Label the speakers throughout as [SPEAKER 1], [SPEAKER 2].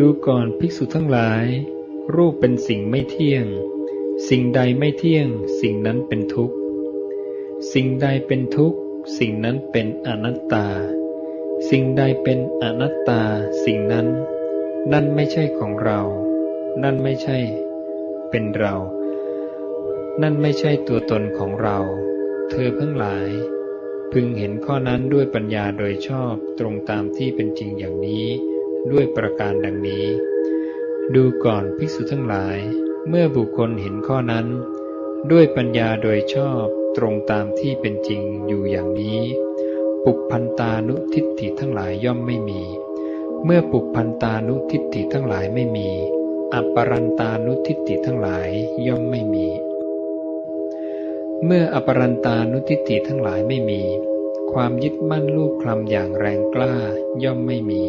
[SPEAKER 1] ดูก่อนภิกษุทั้งหลาย รูปเป็นสิ่งไม่เที่ยง สิ่งใดไม่เที่ยง สิ่งนั้นเป็นทุกข์ สิ่งใดเป็นทุกข์ สิ่งนั้นเป็นอนัตตา สิ่งใดเป็นอนัตตา สิ่งนั้น นั่นไม่ใช่ของเรา นั่นไม่ใช่ เป็นเรา นั่นไม่ใช่ตัวตนของเรา เธอทั้งหลาย พึงเห็นข้อนั้นด้วยปัญญาโดยชอบตรงตามที่เป็นจริงอย่างนี้ ด้วยประการดังนี้ ดูก่อนภิกษุทั้งหลาย เมื่อบุคคลเห็นข้อนั้น ด้วยปัญญาโดยชอบตรงตามที่เป็นจริงอยู่อย่างนี้ ปุพพันตานุทิฏฐิทั้งหลายย่อมไม่มี เมื่อปุพพันตานุทิฏฐิทั้งหลายไม่มี อัปปรันตานุทิฏฐิทั้งหลายย่อมไม่มี เมื่ออปรันตานุทิฏฐิทั้งหลายไม่มี ความยึดมั่นรูปคลำอย่างแรงกล้าย่อมไม่มี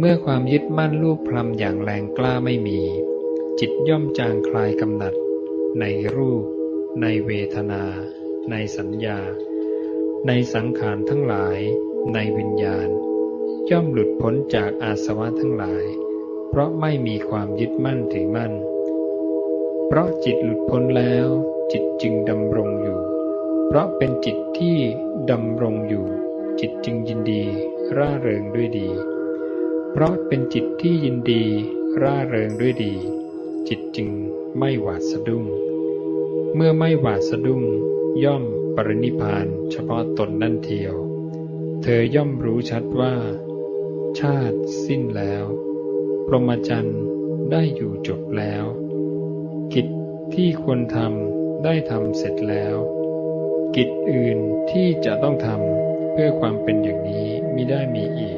[SPEAKER 1] เมื่อความยึดมั่นรูปคลำอย่างแรงกล้าไม่มี จิตย่อมจางคลายกำหนัด ในรูป ในเวทนา ในสัญญา ในสังขารทั้งหลาย ในวิญญาณ ย่อมหลุดพ้นจากอาสวะทั้งหลาย เพราะไม่มีความยึดมั่นถือมั่น เพราะจิตหลุดพ้นแล้ว จิตจึงดำรงอยู่ เพราะเป็นจิตที่ดำรงอยู่ จิตจึงยินดี ร่าเริงด้วยดี เพราะเป็นจิตที่ยินดีร่าเริงด้วยดี จิตจึงไม่หวาดสะดุ้ง เมื่อไม่หวาดสะดุ้ง ย่อมปรินิพพานเฉพาะตนนั่นเทียว เธอย่อมรู้ชัดว่า ชาติสิ้นแล้ว พรหมจรรย์ได้อยู่จบแล้ว กิจที่ควรทำได้ทำเสร็จแล้ว กิจอื่นที่จะต้องทำเพื่อความเป็นอย่างนี้มิได้มีอีก